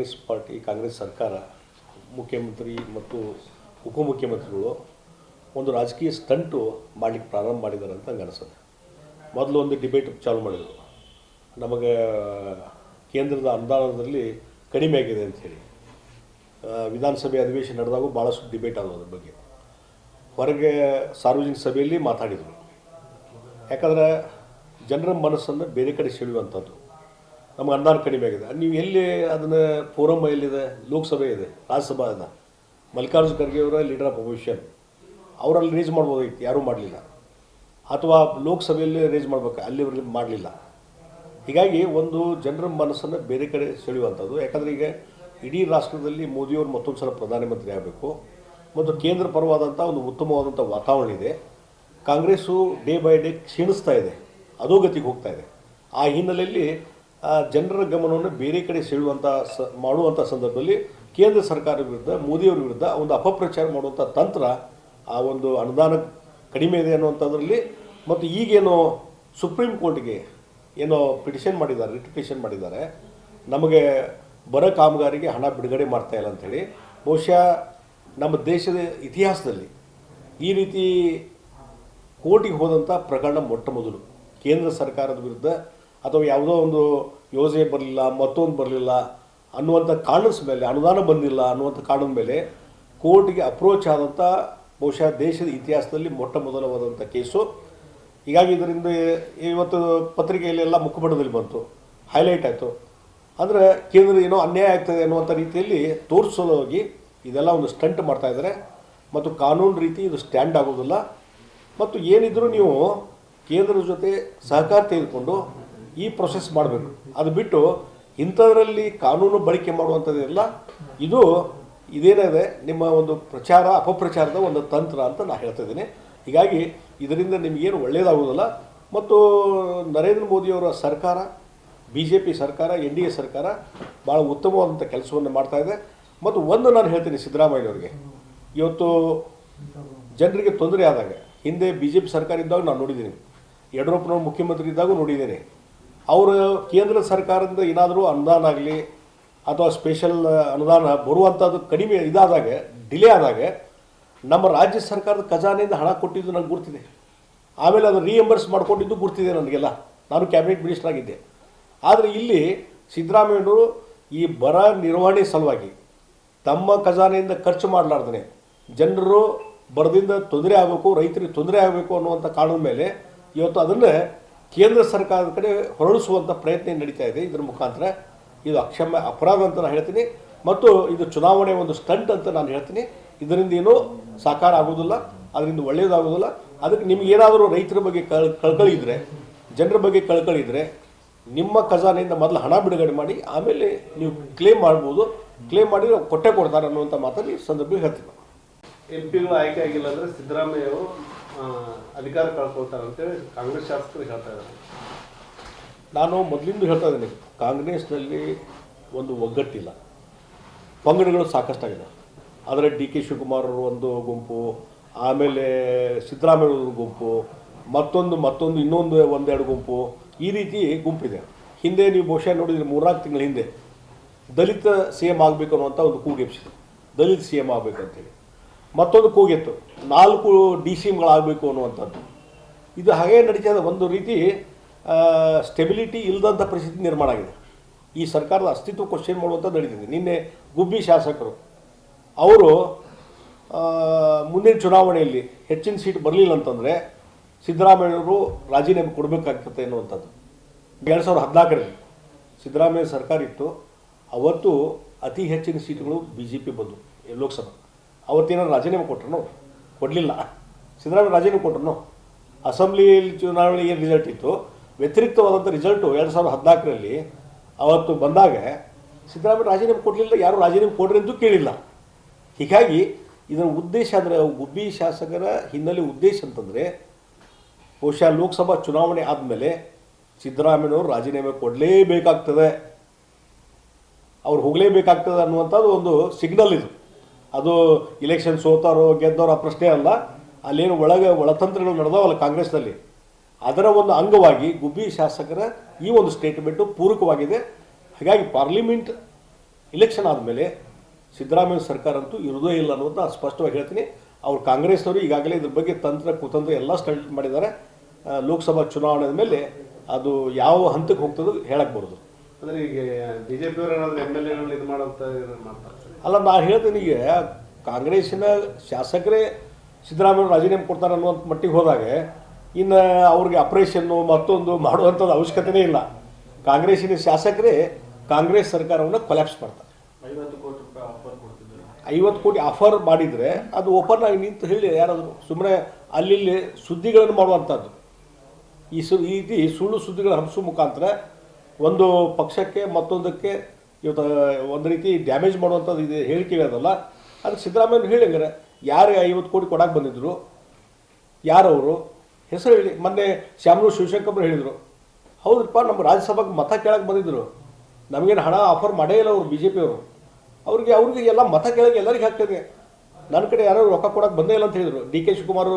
Congress party, Congress ಸರ್ಕಾರ, ಮುಖ್ಯಮಂತ್ರಿ ಮತ್ತು ಉಪಮುಖ್ಯಮಂತ್ರಿಗಳು ಒಂದು ರಾಜಕೀಯ ಸ್ಟಂಟು ಮಾಡಲಿಕ್ಕೆ ಪ್ರಾರಂಭ ಮಾಡಿದ್ದಾರೆ ಅಂತ ನನಗೆ ಅನಿಸುತ್ತೆ. ಮೊದಲು ಒಂದು ಡಿಬೇಟ್ ಚಾಲು ಮಾಡಿದರು. ನಮಗೆ, ಕೇಂದ್ರದ ಅನುದಾನದಲ್ಲಿ ಕಡಿಮೆ ಆಗಿದೆ ಅಂಥೇಳಿ ವಿಧಾನಸಭೆ ಅಧಿವೇಶನ ನಡೆದಾಗ ಭಾಳಷ್ಟು ಡಿಬೇಟ್ ಆದವು ಅದ್ರ ಬಗ್ಗೆ. ಹೊರಗೆ ಸಾರ್ವಜನಿಕ ಸಭೆಯಲ್ಲಿ ಮಾತಾಡಿದರು. ಯಾಕಂದ್ರೆ ಜನರ ಮನಸ್ಸನ್ನು ಬೇರೆ ಕಡೆ ಸೆಳೆಯುವಂಥದ್ದು. ನಮಗೆ ಅನುದಾನ ಕಡಿಮೆ ಆಗಿದೆ. ನೀವು ಎಲ್ಲಿ ಅದನ್ನು ಫೋರಮ್ ಎಲ್ಲಿದೆ? ಲೋಕಸಭೆ ಇದೆ, ರಾಜ್ಯಸಭಾ ಇದೆ. ಮಲ್ಲಿಕಾರ್ಜುನ ಖರ್ಗೆ ಅವರ ಲೀಡರ್ ಆಫ್ ಅಪೋಸಿಷನ್ ಅವರಲ್ಲಿ ರೇಸ್ ಮಾಡ್ಬೋದಾಗಿತ್ತು ಯಾರೂ ಮಾಡಲಿಲ್ಲ. ಅಥವಾ ಲೋಕಸಭೆಯಲ್ಲಿ ರೇಸ್ ಮಾಡ್ಬೇಕು ಅಲ್ಲಿವರೆಗೆ ಮಾಡಲಿಲ್ಲ. ಹೀಗಾಗಿ ಒಂದು ಜನರ ಮನಸ್ಸನ್ನು ಬೇರೆ ಕಡೆ ಸೆಳೆಯುವಂಥದ್ದು. ಯಾಕಂದರೆ ಈಗ ಇಡೀ ರಾಷ್ಟ್ರದಲ್ಲಿ ಮೋದಿಯವರು ಮತ್ತೊಂದು ಸಲ ಪ್ರಧಾನಮಂತ್ರಿ ಆಗಬೇಕು. ಮತ್ತು ಕೇಂದ್ರ ಪರವಾದಂಥ ಒಂದು ಉತ್ತಮವಾದಂಥ ವಾತಾವರಣ ಇದೆ. ಕಾಂಗ್ರೆಸ್ಸು ಡೇ ಬೈ ಡೇ ಕ್ಷೀಣಿಸ್ತಾ ಇದೆ. ಅಧೋಗತಿಗೆ ಹೋಗ್ತಾ ಇದೆ. ಆ ಹಿನ್ನೆಲೆಯಲ್ಲಿ ಜನರ ಗಮನವನ್ನು ಬೇರೆ ಕಡೆ ಸೆಳೆಯುವಂಥ ಸ ಮಾಡುವಂಥ ಸಂದರ್ಭದಲ್ಲಿ ಕೇಂದ್ರ ಸರ್ಕಾರದ ವಿರುದ್ಧ, ಮೋದಿಯವರ ವಿರುದ್ಧ ಒಂದು ಅಪಪ್ರಚಾರ ಮಾಡುವಂಥ ತಂತ್ರ ಆ ಒಂದು ಅನುದಾನ ಕಡಿಮೆ ಇದೆ ಅನ್ನುವಂಥದ್ರಲ್ಲಿ ಮತ್ತು ಈಗೇನು ಸುಪ್ರೀಂ ಕೋರ್ಟ್ಗೆ ಏನೋ ಪಿಟಿಷನ್ ಮಾಡಿದ್ದಾರೆ ರಿಟ್ ಮಾಡಿದ್ದಾರೆ. ನಮಗೆ ಬರ ಕಾಮಗಾರಿಗೆ ಹಣ ಬಿಡುಗಡೆ ಮಾಡ್ತಾ ಇಲ್ಲ ಅಂಥೇಳಿ. ಬಹುಶಃ ನಮ್ಮ ದೇಶದ ಇತಿಹಾಸದಲ್ಲಿ ಈ ರೀತಿ ಕೋರ್ಟಿಗೆ ಹೋದಂಥ ಪ್ರಕರಣ ಮೊಟ್ಟ ಮೊದಲು. ಕೇಂದ್ರ ಸರ್ಕಾರದ ವಿರುದ್ಧ ಅಥವಾ ಯಾವುದೋ ಒಂದು ಯೋಜನೆ ಬರಲಿಲ್ಲ, ಮತ್ತೊಂದು ಬರಲಿಲ್ಲ ಅನ್ನುವಂಥ ಕಾರಣದ ಮೇಲೆ, ಅನುದಾನ ಬಂದಿಲ್ಲ ಅನ್ನುವಂಥ ಕಾರಣದ ಮೇಲೆ ಕೋರ್ಟ್ಗೆ ಅಪ್ರೋಚ್ ಆದಂಥ ಬಹುಶಃ ದೇಶದ ಇತಿಹಾಸದಲ್ಲಿ ಮೊಟ್ಟ ಮೊದಲವಾದಂಥ ಕೇಸು. ಹೀಗಾಗಿ ಇದರಿಂದ ಇವತ್ತು ಪತ್ರಿಕೆಯಲ್ಲೆಲ್ಲ ಮುಖಪಟದಲ್ಲಿ ಬಂತು ಹೈಲೈಟ್ ಆಯಿತು. ಅಂದರೆ ಕೇಂದ್ರ ಏನೋ ಅನ್ಯಾಯ ಆಗ್ತದೆ ಅನ್ನುವಂಥ ರೀತಿಯಲ್ಲಿ ತೋರಿಸೋದಾಗಿ ಇದೆಲ್ಲ ಒಂದು ಸ್ಟಂಟ್ ಮಾಡ್ತಾ ಇದ್ದಾರೆ. ಮತ್ತು ಕಾನೂನು ರೀತಿ ಇದು ಸ್ಟ್ಯಾಂಡ್ ಆಗೋದಿಲ್ಲ. ಮತ್ತು ಏನಿದ್ರೂ ನೀವು ಕೇಂದ್ರದ ಜೊತೆ ಸಹಕಾರ ತೆಗೆದುಕೊಂಡು ಈ ಪ್ರೊಸೆಸ್ ಮಾಡಬೇಕು. ಅದು ಬಿಟ್ಟು ಇಂಥದ್ರಲ್ಲಿ ಕಾನೂನು ಬಳಕೆ ಮಾಡುವಂಥದ್ದೆಲ್ಲ ಇದು ಇದೇನಿದೆ, ನಿಮ್ಮ ಒಂದು ಪ್ರಚಾರ, ಅಪಪ್ರಚಾರದ ಒಂದು ತಂತ್ರ ಅಂತ ನಾನು ಹೇಳ್ತಾ ಇದ್ದೀನಿ. ಹೀಗಾಗಿ ಇದರಿಂದ ನಿಮಗೇನು ಒಳ್ಳೆಯದಾಗೋದಿಲ್ಲ ಮತ್ತು ನರೇಂದ್ರ ಮೋದಿಯವರ ಸರ್ಕಾರ ಬಿ ಜೆ ಪಿ ಸರ್ಕಾರ ಎನ್ ಡಿ ಎ ಸರ್ಕಾರ ಭಾಳ ಉತ್ತಮವಾದಂಥ ಕೆಲಸವನ್ನು ಮಾಡ್ತಾ ಇದೆ. ಮತ್ತು ಒಂದು ನಾನು ಹೇಳ್ತೀನಿ ಸಿದ್ದರಾಮಯ್ಯವ್ರಿಗೆ ಇವತ್ತು ಜನರಿಗೆ ತೊಂದರೆ ಆದಾಗ, ಹಿಂದೆ ಬಿ ಜೆ ಪಿ ಸರ್ಕಾರ ಇದ್ದಾಗ ನಾನು ನೋಡಿದ್ದೀನಿ. ಯಡಿಯೂರಪ್ಪನವ್ರು ಮುಖ್ಯಮಂತ್ರಿ ಇದ್ದಾಗೂ ನೋಡಿದ್ದೇನೆ. ಅವರು ಕೇಂದ್ರ ಸರ್ಕಾರದಿಂದ ಏನಾದರೂ ಅನುದಾನ ಆಗಲಿ ಅಥವಾ ಸ್ಪೆಷಲ್ ಅನುದಾನ ಬರುವಂಥದ್ದು ಕಡಿಮೆ ಇದಾದಾಗ ಡಿಲೇ ಆದಾಗ ನಮ್ಮ ರಾಜ್ಯ ಸರ್ಕಾರದ ಖಜಾನೆಯಿಂದ ಹಣ ಕೊಟ್ಟಿದ್ದು ನನಗೆ ಗುರ್ತಿದೆ. ಆಮೇಲೆ ಅದು ರೀಎಂಬರ್ಸ್ ಮಾಡಿಕೊಂಡಿದ್ದು ಗುರ್ತಿದೆ ನನಗೆಲ್ಲ. ನಾನು ಕ್ಯಾಬಿನೆಟ್ ಮಿನಿಸ್ಟರ್ ಆಗಿದ್ದೆ. ಆದರೆ ಇಲ್ಲಿ ಸಿದ್ದರಾಮಯ್ಯನವರು ಈ ಬರ ನಿರ್ವಹಣೆ ಸಲುವಾಗಿ ತಮ್ಮ ಖಜಾನೆಯಿಂದ ಖರ್ಚು ಮಾಡಲಾರ್ದೇ ಜನರು ಬರದಿಂದ ತೊಂದರೆ ಆಗಬೇಕು, ರೈತರಿಗೆ ತೊಂದರೆ ಆಗಬೇಕು ಅನ್ನುವಂಥ ಕಾರಣದ ಮೇಲೆ ಇವತ್ತು ಅದನ್ನು ಕೇಂದ್ರ ಸರ್ಕಾರದ ಕಡೆ ಹೊರಡಿಸುವಂಥ ಪ್ರಯತ್ನ ನಡೀತಾ ಇದೆ. ಇದರ ಮುಖಾಂತರ ಇದು ಅಕ್ಷಮ್ಯ ಅಪರಾಧ ಅಂತ ನಾನು ಹೇಳ್ತೀನಿ. ಮತ್ತು ಇದು ಚುನಾವಣೆ ಒಂದು ಸ್ಟಂಟ್ ಅಂತ ನಾನು ಹೇಳ್ತೀನಿ. ಇದರಿಂದ ಏನೂ ಸಾಕಾರ ಆಗೋದಿಲ್ಲ ಅದರಿಂದ ಒಳ್ಳೆಯದಾಗೋದಿಲ್ಲ ಅದಕ್ಕೆ ನಿಮಗೇನಾದರೂ ರೈತರ ಬಗ್ಗೆ ಕಳ್, ಕಳ್ಕಳಿ ಜನರ ಬಗ್ಗೆ ಕಳ್ಕಳಿದ್ರೆ ನಿಮ್ಮ ಖಜಾನೆಯಿಂದ ಮೊದಲು ಹಣ ಬಿಡುಗಡೆ ಮಾಡಿ, ಆಮೇಲೆ ನೀವು ಕ್ಲೇಮ್ ಮಾಡ್ಬೋದು. ಕ್ಲೇಮ್ ಮಾಡಿ ಕೊಟ್ಟೆ ಕೊಡ್ತಾರೆ ಅನ್ನುವಂಥ ಈ ಸಂದರ್ಭದಲ್ಲಿ ಹೇಳ್ತೀನಿ. ಎಂ ಪಿಗಳು ಆಯ್ಕೆ ಆಗಿಲ್ಲ ಅಂದರೆ ಸಿದ್ದರಾಮಯ್ಯ ಅವರು ಅಧಿಕಾರ ಕಳ್ಕೊಳ್ತಾರೆ ಅಂತೇಳಿ ಕಾಂಗ್ರೆಸ್ ಶಾಸಕರು ಹೇಳ್ತಾ ಇದ್ದಾರೆ. ನಾನು ಮೊದಲಿಂದ ಹೇಳ್ತಾ ಇದ್ದೀನಿ, ಕಾಂಗ್ರೆಸ್ನಲ್ಲಿ ಒಂದು ಒಗ್ಗಟ್ಟಿಲ್ಲ. ಪಂಗಡಗಳು ಸಾಕಷ್ಟಾಗಿದೆ. ಆದರೆ ಡಿ ಕೆ ಶಿವಕುಮಾರ್ ಒಂದು ಗುಂಪು, ಆಮೇಲೆ ಸಿದ್ದರಾಮಯ್ಯ ಗುಂಪು, ಮತ್ತೊಂದು ಮತ್ತೊಂದು, ಇನ್ನೊಂದು ಒಂದೆರಡು ಗುಂಪು, ಈ ರೀತಿ ಗುಂಪಿದೆ. ಹಿಂದೆ ನೀವು ಬಹುಶಃ ನೋಡಿದ್ರೆ ಮೂರ್ನಾಲ್ಕು ತಿಂಗಳ ಹಿಂದೆ ದಲಿತ ಸಿ ಎಂ ಆಗಬೇಕು ಅನ್ನುವಂಥ ಒಂದು ಕೂಗೆಪ್ಸಿದೆ. ದಲಿತ ಸಿ ಎಂ ಆಗಬೇಕಂತೇಳಿ ಮತ್ತೊಂದು ಕೂಗಿತ್ತು ನಾಲ್ಕು ಡಿ ಸಿ ಎಮ್ಗಳಾಗಬೇಕು ಅನ್ನುವಂಥದ್ದು. ಇದು ಹಾಗೇ ನಡೀತಾ ಇದೆ. ಒಂದು ರೀತಿ ಸ್ಟೆಬಿಲಿಟಿ ಇಲ್ಲದಂಥ ಪರಿಸ್ಥಿತಿ ನಿರ್ಮಾಣ ಆಗಿದೆ. ಈ ಸರ್ಕಾರದ ಅಸ್ತಿತ್ವ ಕ್ವಶನ್ ಮಾಡುವಂಥದ್ದು ನಡೀತಿದೆ. ನಿನ್ನೆ ಗುಬ್ಬಿ ಶಾಸಕರು, ಅವರು ಮುಂದಿನ ಚುನಾವಣೆಯಲ್ಲಿ ಹೆಚ್ಚಿನ ಸೀಟ್ ಬರಲಿಲ್ಲ ಅಂತಂದರೆ ಸಿದ್ದರಾಮಯ್ಯವರು ರಾಜೀನಾಮೆ ಕೊಡಬೇಕಾಗ್ತದೆ ಅನ್ನುವಂಥದ್ದು. ಎರಡು ಸಾವಿರದ ಹದಿನಾಲ್ಕರಲ್ಲಿ ಸಿದ್ದರಾಮಯ್ಯ ಸರ್ಕಾರ ಇತ್ತು. ಅವತ್ತು ಅತಿ ಹೆಚ್ಚಿನ ಸೀಟುಗಳು ಬಿ ಜೆ ಪಿ ಬಂದವು ಲೋಕಸಭಾ. ಅವತ್ತೇನಾದ್ರು ರಾಜೀನಾಮೆ ಕೊಟ್ರು ಕೊಡಲಿಲ್ಲ. ಸಿದ್ದರಾಮಯ್ಯ ರಾಜೀನಾಮೆ ಕೊಟ್ರು ಅಸೆಂಬ್ಲಿ ಚುನಾವಣೆ ಏನು ರಿಸಲ್ಟ್ ಇತ್ತು? ವ್ಯತಿರಿಕ್ತವಾದಂಥ ರಿಸಲ್ಟು ಎರಡು ಸಾವಿರದ ಹದಿನಾಲ್ಕರಲ್ಲಿ ಅವತ್ತು ಬಂದಾಗ ಸಿದ್ದರಾಮಯ್ಯ ರಾಜೀನಾಮೆ ಕೊಡಲಿಲ್ಲ, ಯಾರು ರಾಜೀನಾಮೆ ಕೊಡ್ರಿ ಎಂದು ಕೇಳಿಲ್ಲ. ಹೀಗಾಗಿ ಇದರ ಉದ್ದೇಶ ಅಂದರೆ ಗುಬ್ಬಿ ಶಾಸಕರ ಹಿನ್ನೆಲೆ ಉದ್ದೇಶ ಅಂತಂದರೆ ಬಹುಶಃ ಲೋಕಸಭಾ ಚುನಾವಣೆ ಆದಮೇಲೆ ಸಿದ್ದರಾಮಯ್ಯನವರು ರಾಜೀನಾಮೆ ಕೊಡಲೇಬೇಕಾಗ್ತದೆ. ಅವ್ರು ಹೋಗಲೇಬೇಕಾಗ್ತದೆ ಅನ್ನುವಂಥದ್ದು ಒಂದು ಸಿಗ್ನಲ್ ಇದು. ಅದು ಇಲೆಕ್ಷನ್ ಸೋತಾರೋ ಗೆದ್ದೋರೋ ಆ ಪ್ರಶ್ನೆ ಅಲ್ಲ. ಅಲ್ಲೇನು ಒಳಗೆ ಒಳತಂತ್ರಗಳು ನಡೆದವಲ್ಲ ಕಾಂಗ್ರೆಸ್ನಲ್ಲಿ. ಅದರ ಒಂದು ಅಂಗವಾಗಿ ಗುಬ್ಬಿ ಶಾಸಕರ ಈ ಒಂದು ಸ್ಟೇಟ್ಮೆಂಟು ಪೂರಕವಾಗಿದೆ. ಹಾಗಾಗಿ ಪಾರ್ಲಿಮೆಂಟ್ ಇಲೆಕ್ಷನ್ ಆದಮೇಲೆ ಸಿದ್ದರಾಮಯ್ಯ ಸರ್ಕಾರ ಅಂತೂ ಇರೋದೇ ಇಲ್ಲ ಅನ್ನೋದನ್ನ ಸ್ಪಷ್ಟವಾಗಿ ಹೇಳ್ತೀನಿ. ಅವ್ರು ಕಾಂಗ್ರೆಸ್ನವರು ಈಗಾಗಲೇ ಇದ್ರ ಬಗ್ಗೆ ತಂತ್ರ, ಕುತಂತ್ರ ಎಲ್ಲ ಸ್ಟಡಿ ಮಾಡಿದ್ದಾರೆ. ಲೋಕಸಭಾ ಚುನಾವಣೆ ಮೇಲೆ ಅದು ಯಾವ ಹಂತಕ್ಕೆ ಹೋಗ್ತದೋ ಹೇಳಕ್ಕೆ ಬರೋದು. ಅಂದ್ರೆ ಈಗ ಬಿಜೆಪಿಯವರು ಏನಾದ್ರು ಎಂ ಎಲ್ ಎಗಳು ಇದು ಮಾಡೋಂತ ಮಾಡ್ತಾರೆ ಅಲ್ಲ ನಾನು ಹೇಳ್ತೀನಿ ಈಗ ಕಾಂಗ್ರೆಸ್ಸಿನ ಶಾಸಕರೇ ಸಿದ್ದರಾಮಯ್ಯ ರಾಜೀನಾಮೆ ಕೊಡ್ತಾರೆ ಅನ್ನುವಂಥ ಮಟ್ಟಿಗೆ ಹೋದಾಗ ಇನ್ನು ಅವ್ರಿಗೆ ಆಪ್ರೇಷನ್ನು ಮತ್ತೊಂದು ಮಾಡುವಂಥದ್ದು ಅವಶ್ಯಕತೆನೇ ಇಲ್ಲ. ಕಾಂಗ್ರೆಸ್ಸಿನ ಶಾಸಕರೇ ಕಾಂಗ್ರೆಸ್ ಸರ್ಕಾರವನ್ನು ಕೊಲ್ಯಾಪ್ಸ್ ಮಾಡ್ತಾರೆ. ಐವತ್ತು ಕೋಟಿ ರೂಪಾಯಿ ಆಫರ್ ಕೊಡ್ತಿದ್ದಾರೆ. ಐವತ್ತು ಕೋಟಿ ಆಫರ್ ಮಾಡಿದರೆ ಅದು ಓಪನ್ ಆಗಿ ನಿಂತು ಹೇಳಿ ಯಾರಾದರೂ ಸುಮ್ಮನೆ ಅಲ್ಲಿ ಸುದ್ದಿಗಳನ್ನು ಮಾಡುವಂಥದ್ದು. ಈ ಸು ಈ ರೀತಿ ಸುಳ್ಳು ಸುದ್ದಿಗಳು ಹಬ್ಸೋ ಮುಖಾಂತರ ಒಂದು ಪಕ್ಷಕ್ಕೆ ಮತ್ತೊಂದಕ್ಕೆ ಇವತ್ತು ಒಂದು ರೀತಿ ಡ್ಯಾಮೇಜ್ ಮಾಡುವಂಥದ್ದು ಇದು ಹೇಳಿಕೆಗಳದಲ್ಲ ಅದಕ್ಕೆ ಸಿದ್ದರಾಮಯ್ಯ ಹೇಳಿ ಹಂಗಾರೆ, ಯಾರು ಐವತ್ತು ಕೋಟಿ ಕೊಡಕ್ಕೆ ಬಂದಿದ್ದರು ಯಾರವರು? ಹೆಸರು ಹೇಳಿ. ಮೊನ್ನೆ ಶ್ಯಾಮರು ಶಿವಶಂಕರ್ ಹೇಳಿದರು. ಹೌದಪ್ಪ ನಮ್ಮ ರಾಜ್ಯಸಭೆಗೆ ಮತ ಕೇಳಕ್ಕೆ ಬಂದಿದ್ದರು ನಮಗೇನು ಹಣ ಆಫರ್ ಮಾಡೇ ಇಲ್ಲ ಅವರು ಬಿ ಜೆ ಪಿಯವರು ಅವ್ರಿಗೆ ಅವ್ರಿಗೆ ಎಲ್ಲ ಮತ ಕೇಳಕ್ಕೆ ಎಲ್ಲರಿಗೆ ಹಾಕ್ತದೆ ನನ್ನ ಕಡೆ ಯಾರು ರೊಕ್ಕ ಕೊಡಕ್ಕೆ ಬಂದೇ ಇಲ್ಲ ಅಂತ ಹೇಳಿದರು. ಡಿ ಕೆ ಶಿವಕುಮಾರ್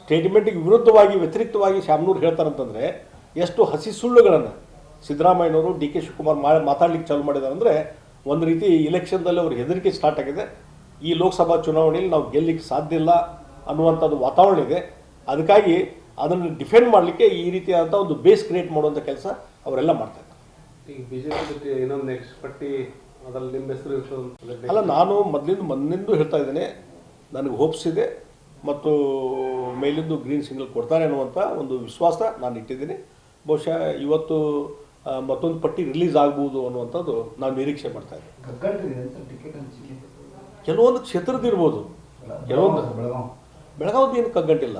ಸ್ಟೇಟ್ಮೆಂಟಿಗೆ ವಿರುದ್ಧವಾಗಿ, ವ್ಯತಿರಿಕ್ತವಾಗಿ ಶಾಮನೂರು ಹೇಳ್ತಾರಂತಂದರೆ, ಎಷ್ಟು ಹಸಿ ಸುಳ್ಳುಗಳನ್ನು ಸಿದ್ದರಾಮಯ್ಯನವರು ಡಿ ಕೆ ಶಿವಕುಮಾರ್ ಮಾತಾಡ್ಲಿಕ್ಕೆ ಚಾಲು ಮಾಡಿದ್ದಾರೆ ಅಂದರೆ ಒಂದು ರೀತಿ ಇಲೆಕ್ಷನ್ದಲ್ಲಿ ಅವ್ರ ಹೆದರಿಕೆ ಸ್ಟಾರ್ಟ್ ಆಗಿದೆ. ಈ ಲೋಕಸಭಾ ಚುನಾವಣೆಯಲ್ಲಿ ನಾವು ಗೆಲ್ಲಲಿಕ್ಕೆ ಸಾಧ್ಯ ಇಲ್ಲ ಅನ್ನುವಂಥದ್ದು ವಾತಾವರಣ ಇದೆ. ಅದಕ್ಕಾಗಿ ಅದನ್ನು ಡಿಫೆಂಡ್ ಮಾಡಲಿಕ್ಕೆ ಈ ರೀತಿಯಾದಂಥ ಒಂದು ಬೇಸ್ ಕ್ರಿಯೇಟ್ ಮಾಡುವಂಥ ಕೆಲಸ ಅವರೆಲ್ಲ ಮಾಡ್ತಾ ಇದ್ದಾರೆ. ಈಗ ಬಿಜೆಪಿ ಜೊತೆ ಇನ್ನೊಂದು ನೆಕ್ಸ್ಟ್ ಪಟ್ಟಿ ಅದ್ರಲ್ಲಿ ನಿಮ್ಮ ಹೆಸರು ಇರ್ತದೆ ಅಲ್ಲ ನಾನು ಮೊದಲಿಂದ ಮೊದಲಿಂದ ಹೇಳ್ತಾ ಇದ್ದೇನೆ ನನಗೆ ಹೋಪ್ಸ್ ಇದೆ ಮತ್ತು ಮೇಲಿಂದು ಗ್ರೀನ್ ಸಿಗ್ನಲ್ ಕೊಡ್ತಾರೆ ಅನ್ನುವಂಥ ಒಂದು ವಿಶ್ವಾಸ ನಾನು ಇಟ್ಟಿದ್ದೀನಿ. ಬಹುಶಃ ಇವತ್ತು ಮತ್ತೊಂದು ಪಟ್ಟಿ ರಿಲೀಸ್ ಆಗ್ಬೋದು ಅನ್ನುವಂಥದ್ದು ನಾನು ನಿರೀಕ್ಷೆ ಮಾಡ್ತಾ ಹಂಚಿಕೆ ಕೆಲವೊಂದು ಕ್ಷೇತ್ರದಿರ್ಬೋದು ಕೆಲವೊಂದು. ಬೆಳಗಾವಿ ಬೆಳಗಾವಿದು ಏನು ಕಗ್ಗಂಟಿಲ್ಲ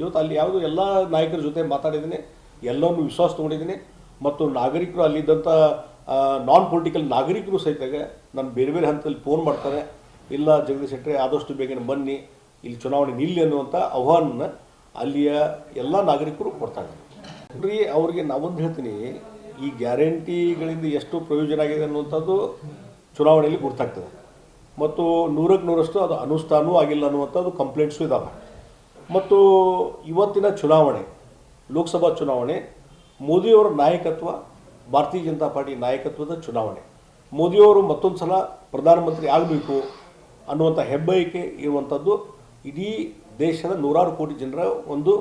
ಇವತ್ತು ಅಲ್ಲಿ ಯಾವುದು ಎಲ್ಲ ನಾಯಕರ ಜೊತೆ ಮಾತಾಡಿದ್ದೀನಿ ಎಲ್ಲವನ್ನು ವಿಶ್ವಾಸ ತೊಗೊಂಡಿದ್ದೀನಿ ಮತ್ತು ನಾಗರಿಕರು ಅಲ್ಲಿದ್ದಂಥ ನಾನ್ ಪೊಲಿಟಿಕಲ್ ನಾಗರಿಕರು ಸಹಿತ ನಾನು ಬೇರೆ ಬೇರೆ ಹಂತದಲ್ಲಿ ಫೋನ್ ಮಾಡ್ತಾರೆ. ಇಲ್ಲ ಜಗದೀಶ್ ಶೆಟ್ಟರೆ ಆದಷ್ಟು ಬೇಗನೆ ಬನ್ನಿ ಇಲ್ಲಿ ಚುನಾವಣೆ ನಿಲ್ಲಿ ಅನ್ನುವಂಥ ಆಹ್ವಾನ ಅಲ್ಲಿಯ ಎಲ್ಲ ನಾಗರಿಕರು ಕೊಡ್ತಾ ಇದ್ದಾರೆ. ಅವ್ರಿಗೆ ನಾವೊಂದು ಹೇಳ್ತೀನಿ ಈ ಗ್ಯಾರಂಟಿಗಳಿಂದ ಎಷ್ಟು ಪ್ರಯೋಜನ ಆಗಿದೆ ಅನ್ನುವಂಥದ್ದು ಚುನಾವಣೆಯಲ್ಲಿ ಗೊತ್ತಾಗ್ತದೆ ಮತ್ತು ನೂರಕ್ಕೆ ನೂರಷ್ಟು ಅದು ಅನುಷ್ಠಾನವೂ ಆಗಿಲ್ಲ ಅನ್ನುವಂಥದ್ದು ಕಂಪ್ಲೇಂಟ್ಸು ಇದ್ದಾವೆ ಮತ್ತು ಇವತ್ತಿನ ಚುನಾವಣೆ, ಲೋಕಸಭಾ ಚುನಾವಣೆ, ಮೋದಿಯವರ ನಾಯಕತ್ವ, ಭಾರತೀಯ ಜನತಾ ಪಾರ್ಟಿ ನಾಯಕತ್ವದ ಚುನಾವಣೆ. ಮೋದಿಯವರು ಮತ್ತೊಂದು ಸಲ ಪ್ರಧಾನಮಂತ್ರಿ ಆಗಬೇಕು ಅನ್ನುವಂಥ ಹೆಬ್ಬಯಕೆ ಇರುವಂಥದ್ದು ಇಡೀ ದೇಶದ ನೂರಾರು ಕೋಟಿ ಜನರ ಒಂದು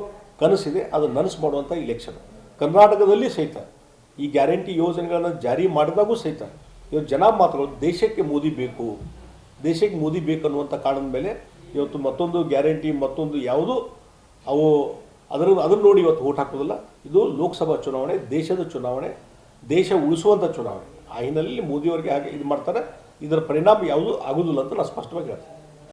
ಕನಸಿದೆ ಅದು ನನಸು ಮಾಡುವಂಥ ಇಲೆಕ್ಷನ್ ಕರ್ನಾಟಕದಲ್ಲಿ ಸಹಿತ ಈ ಗ್ಯಾರಂಟಿ ಯೋಜನೆಗಳನ್ನು ಜಾರಿ ಮಾಡಿದಾಗೂ ಸಹಿತ ಇವತ್ತು ಜನ ಮಾತುಗಳು ದೇಶಕ್ಕೆ ಮೋದಿ ಬೇಕು, ದೇಶಕ್ಕೆ ಮೋದಿ ಬೇಕು ಅನ್ನುವಂಥ ಕಾರಣದ ಮೇಲೆ ಇವತ್ತು ಮತ್ತೊಂದು ಗ್ಯಾರಂಟಿ, ಮತ್ತೊಂದು ಯಾವುದು, ಅವು ಅದರ ಅದನ್ನು ನೋಡಿ ಇವತ್ತು ಓಟ್ ಹಾಕೋದಿಲ್ಲ. ಇದು ಲೋಕಸಭಾ ಚುನಾವಣೆ, ದೇಶದ ಚುನಾವಣೆ, ದೇಶ ಉಳಿಸುವಂಥ ಚುನಾವಣೆ. ಆ ಹಿನ್ನೆಲೆಯಲ್ಲಿ ಮೋದಿಯವರಿಗೆ ಹಾಗೆ ಇದು ಮಾಡ್ತಾರೆ. ಇದರ ಪರಿಣಾಮ ಯಾವುದೂ ಆಗೋದಿಲ್ಲ ಅಂತ ನಾನು ಸ್ಪಷ್ಟವಾಗಿ ಹೇಳ್ತೀನಿ.